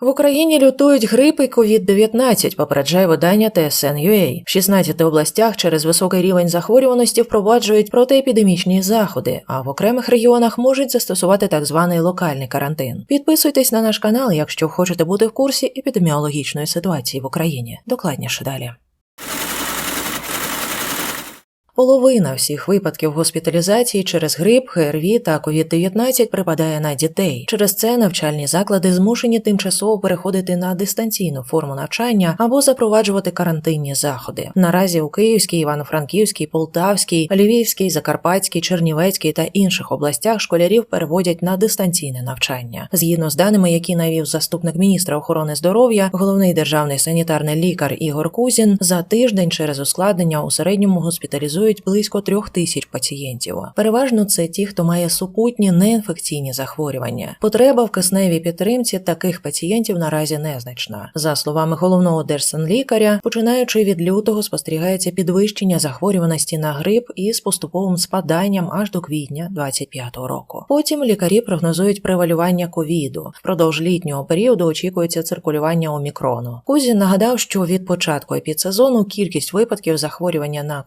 В Україні лютують грип і COVID-19, попереджає видання TSN.ua. В 16 областях через високий рівень захворюваності впроваджують протиепідемічні заходи, а в окремих регіонах можуть застосувати так званий локальний карантин. Підписуйтесь на наш канал, якщо хочете бути в курсі епідеміологічної ситуації в Україні. Докладніше далі. Половина всіх випадків госпіталізації через грип, ГРВІ та COVID-19 припадає на дітей. Через це навчальні заклади змушені тимчасово переходити на дистанційну форму навчання або запроваджувати карантинні заходи. Наразі у Київській, Івано-Франківській, Полтавській, Львівській, Закарпатській, Чернівецькій та інших областях школярів переводять на дистанційне навчання. Згідно з даними, які навів заступник міністра охорони здоров'я, головний державний санітарний лікар Ігор Кузін, за тиждень через ускладнення у середньому госпіталізують близько трьох тисяч пацієнтів. Переважно це ті, хто має супутні неінфекційні захворювання. Потреба в кисневій підтримці таких пацієнтів наразі незначна. За словами головного держсанлікаря, починаючи від лютого, спостерігається підвищення захворюваності на грип із поступовим спаданням аж до квітня 25-го року. Потім лікарі прогнозують превалювання ковіду. Впродовж літнього періоду очікується циркулювання омікрону. Кузін нагадав, що від початку епідсезону кількість випадків захворювання на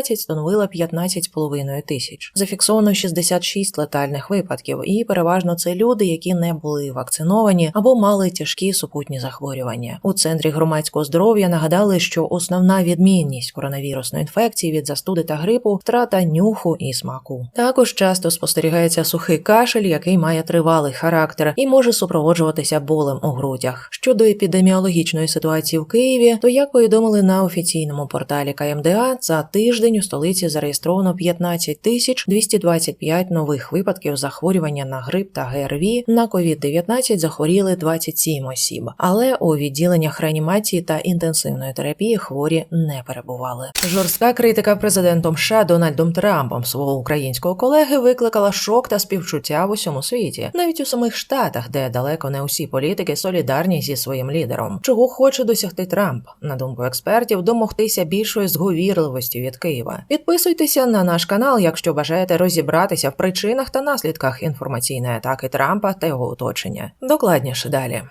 COVID-19 становила 15,5 тисяч. Зафіксовано 66 летальних випадків, і переважно це люди, які не були вакциновані або мали тяжкі супутні захворювання. У центрі громадського здоров'я нагадали, що основна відмінність коронавірусної інфекції від застуди та грипу втрата нюху і смаку. Також часто спостерігається сухий кашель, який має тривалий характер і може супроводжуватися болем у грудях. Щодо епідеміологічної ситуації в Києві, то як повідомили на офіційному порталі КМДА, за тиждень у столиці зареєстровано 15 тисяч 225 нових випадків захворювання на грип та ГРВІ. На COVID-19 захворіли 27 осіб, але у відділеннях реанімації та інтенсивної терапії хворі не перебували. Жорстка критика президентом США Дональдом Трампом свого українського колеги викликала шок та співчуття в усьому світі, навіть у самих штатах, де далеко не усі політики солідарні зі своїм лідером. Чого хоче досягти Трамп, на думку експертів, домогтися більшої зговірливості від Києва. Підписуйтеся на наш канал, якщо бажаєте розібратися в причинах та наслідках інформаційної атаки Трампа та його оточення. Докладніше далі.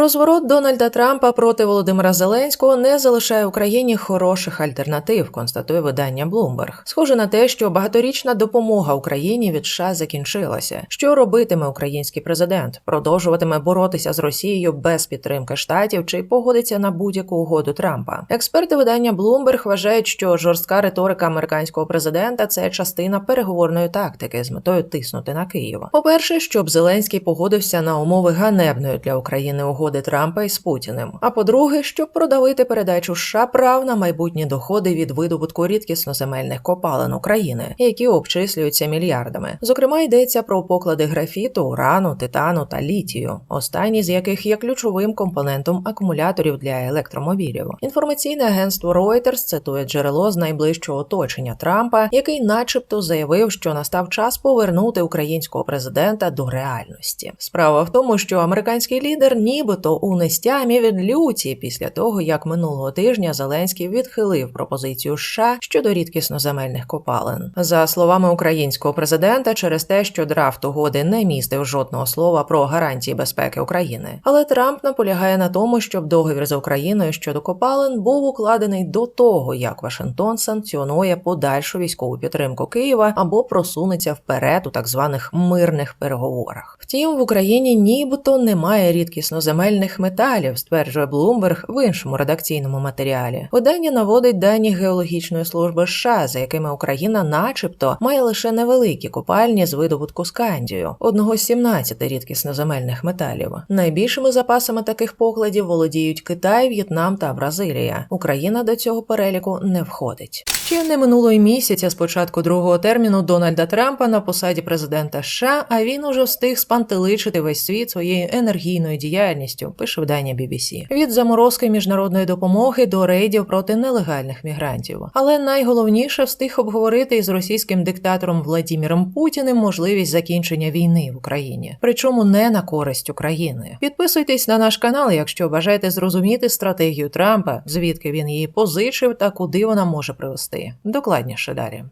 Розворот Дональда Трампа проти Володимира Зеленського не залишає Україні хороших альтернатив, констатує видання Bloomberg. Схоже на те, що багаторічна допомога Україні від США закінчилася. Що робитиме український президент? Продовжуватиме боротися з Росією без підтримки штатів чи погодиться на будь-яку угоду Трампа. Експерти видання Bloomberg вважають, що жорстка риторика американського президента це частина переговорної тактики з метою тиснути на Київ. По перше, щоб Зеленський погодився на умови ганебної для України угоди угоди Трампа із Путіним. А по-друге, щоб продавити передачу США прав на майбутні доходи від видобутку рідкісноземельних копалин України, які обчислюються мільярдами. Зокрема, йдеться про поклади графіту, урану, титану та літію, останні з яких є ключовим компонентом акумуляторів для електромобілів. Інформаційне агентство Reuters цитує джерело з найближчого оточення Трампа, який, начебто, заявив, що настав час повернути українського президента до реальності. Справа в тому, що американський лідер ніби нібито у нестямі від люті після того, як минулого тижня Зеленський відхилив пропозицію США щодо рідкісноземельних копалин. За словами українського президента, через те, що драфт угоди не містив жодного слова про гарантії безпеки України. Але Трамп наполягає на тому, щоб договір з Україною щодо копалин був укладений до того, як Вашингтон санкціонує подальшу військову підтримку Києва або просунеться вперед у так званих мирних переговорах. Втім, в Україні нібито немає рідкісноземельних земельних металів, стверджує Блумберг в іншому редакційному матеріалі. Видання наводить дані геологічної служби США, за якими Україна, начебто, має лише невеликі копальні з видобутку скандію, одного з 17 рідкісноземельних металів. Найбільшими запасами таких покладів володіють Китай, В'єтнам та Бразилія. Україна до цього переліку не входить. Ще не минуло й місяця з початку другого терміну Дональда Трампа на посаді президента США, а він уже встиг спантеличити весь світ своєю енергійною діяльністю. Пише видання BBC. від заморозки міжнародної допомоги до рейдів проти нелегальних мігрантів. Але найголовніше встиг обговорити із російським диктатором Владіміром Путіним можливість закінчення війни в Україні, причому не на користь України. Підписуйтесь на наш канал, якщо бажаєте зрозуміти стратегію Трампа, звідки він її позичив та куди вона може привести. Докладніше далі.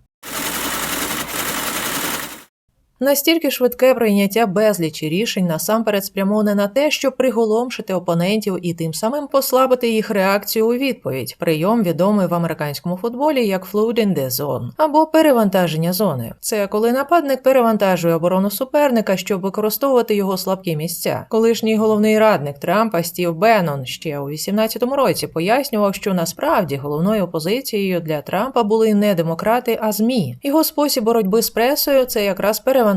Настільки швидке прийняття безлічі рішень насамперед спрямоване на те, щоб приголомшити опонентів і тим самим послабити їх реакцію у відповідь. Прийом відомий в американському футболі як flooding the zone або перевантаження зони. Це коли нападник перевантажує оборону суперника, щоб використовувати його слабкі місця. Колишній головний радник Трампа Стів Беннон ще у 18-му році пояснював, що насправді головною опозицією для Трампа були не демократи, а змі. Його спосіб боротьби з пресою це якраз перевантаження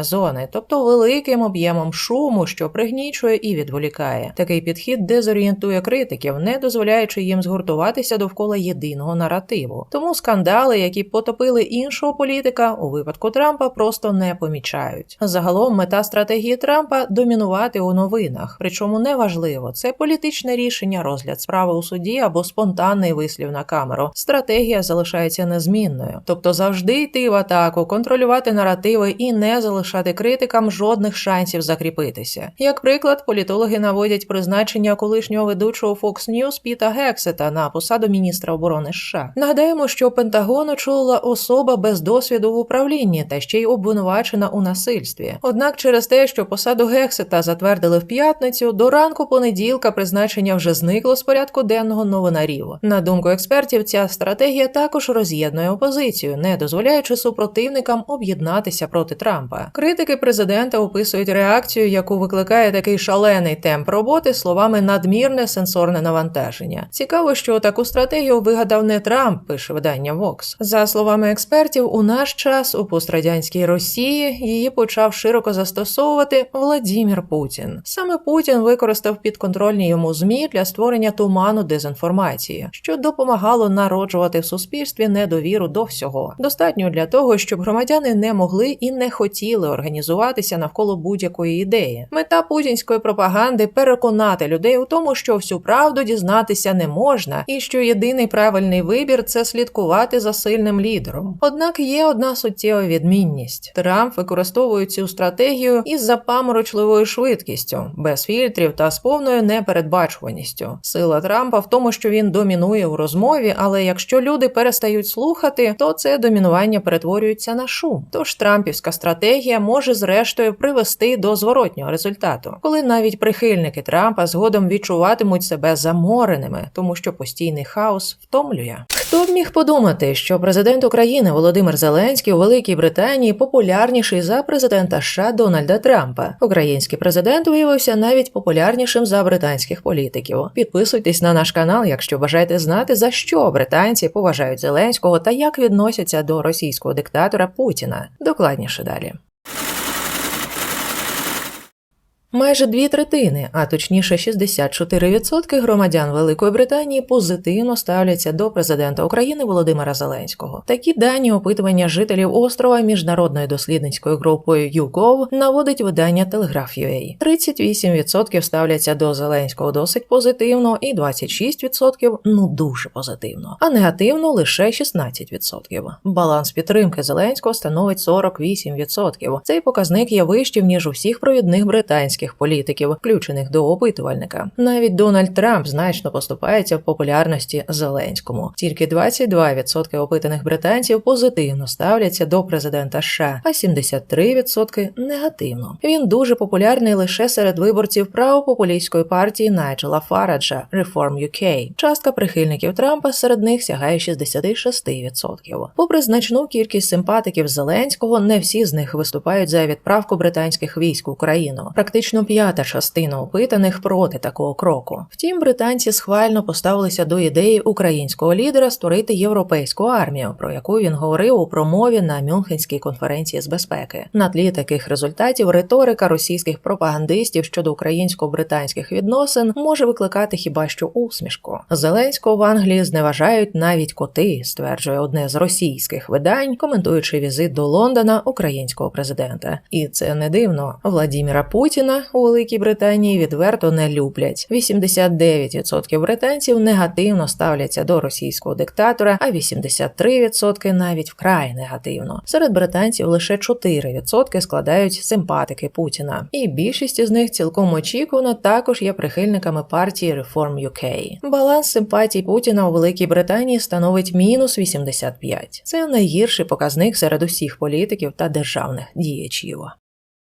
зони, тобто великим об'ємом шуму, що пригнічує і відволікає. Такий підхід дезорієнтує критиків, не дозволяючи їм згуртуватися довкола єдиного наративу. Тому скандали, які потопили іншого політика, у випадку Трампа просто не помічають. Загалом мета стратегії Трампа домінувати у новинах. Причому неважливо, це політичне рішення, розгляд справи у суді або спонтанний вислів на камеру. Стратегія залишається незмінною, тобто завжди йти в атаку, контролювати наративи і не залишати критикам жодних шансів закріпитися. Як приклад, політологи наводять призначення колишнього ведучого Fox News Піта Гексета на посаду міністра оборони США. Нагадаємо, що Пентагон очолила особа без досвіду в управлінні та ще й обвинувачена у насильстві. Однак, через те, що посаду Гексета затвердили в п'ятницю, до ранку понеділка призначення вже зникло з порядку денного новинарів. На думку експертів, ця стратегія також роз'єднує опозицію, не дозволяючи супротивникам об'єднатися проти Трампа. Критики президента описують реакцію, яку викликає такий шалений темп роботи словами надмірне сенсорне навантаження. Цікаво, що таку стратегію вигадав не Трамп, пише видання Vox. За словами експертів, у наш час у пострадянській Росії її почав широко застосовувати Владімір Путін. Саме Путін використав підконтрольні йому змі для створення туману дезінформації, що допомагало народжувати в суспільстві недовіру до всього. Достатньо для того, щоб громадяни не могли і не хотіли організуватися навколо будь-якої ідеї. Мета путінської пропаганди переконати людей у тому, що всю правду дізнатися не можна, і що єдиний правильний вибір це слідкувати за сильним лідером. Однак є одна суттєва відмінність: Трамп використовує цю стратегію із запаморочливою швидкістю, без фільтрів та з повною непередбачуваністю. Сила Трампа в тому, що він домінує у розмові, але якщо люди перестають слухати, то це домінування перетворюється на шум. Тож Трампівська стратегія може зрештою привести до зворотнього результату, коли навіть прихильники Трампа згодом відчуватимуть себе замореними, тому що постійний хаос втомлює. Хто б міг подумати, що президент України Володимир Зеленський у Великій Британії популярніший за президента США Дональда Трампа? Український президент виявився навіть популярнішим за британських політиків. Підписуйтесь на наш канал, якщо бажаєте знати за що британці поважають Зеленського та як відносяться до російського диктатора Путіна. Докладніше далі. Майже дві третини, а точніше 64% громадян Великої Британії позитивно ставляться до президента України Володимира Зеленського. Такі дані опитування жителів острова міжнародною дослідницькою групою YouGov наводить видання Telegraph.ua. 38% ставляться до Зеленського досить позитивно, і 26% ну дуже позитивно, а негативно лише 16%. Баланс підтримки Зеленського становить 48%. Цей показник є вищим ніж у всіх провідних британських політиків, включених до опитувальника. Навіть Дональд Трамп значно поступається в популярності Зеленському. Тільки 22% опитаних британців позитивно ставляться до президента США, а 73% негативно. Він дуже популярний лише серед виборців правопопулістської партії Найджела Фараджа Reform UK. Частка прихильників Трампа серед них сягає 66%. Попри значну кількість симпатиків Зеленського, не всі з них виступають за відправку британських військ в Україну. Практично п'ята частина опитаних проти такого кроку. Втім, британці схвально поставилися до ідеї українського лідера створити європейську армію, про яку він говорив у промові на Мюнхенській конференції з безпеки. На тлі таких результатів риторика російських пропагандистів щодо українсько-британських відносин може викликати хіба що усмішку. Зеленського в Англії зневажають навіть коти, стверджує одне з російських видань, коментуючи візит до Лондона українського президента. І це не дивно. Владіміра Путіна У Великій Британії відверто не люблять. 89% британців негативно ставляться до російського диктатора, а 83% навіть вкрай негативно. Серед британців лише 4% складають симпатики Путіна, і більшість з них цілком очікувано також є прихильниками партії Reform UK. Баланс симпатій Путіна у Великій Британії становить мінус 85. Це найгірший показник серед усіх політиків та державних діячів.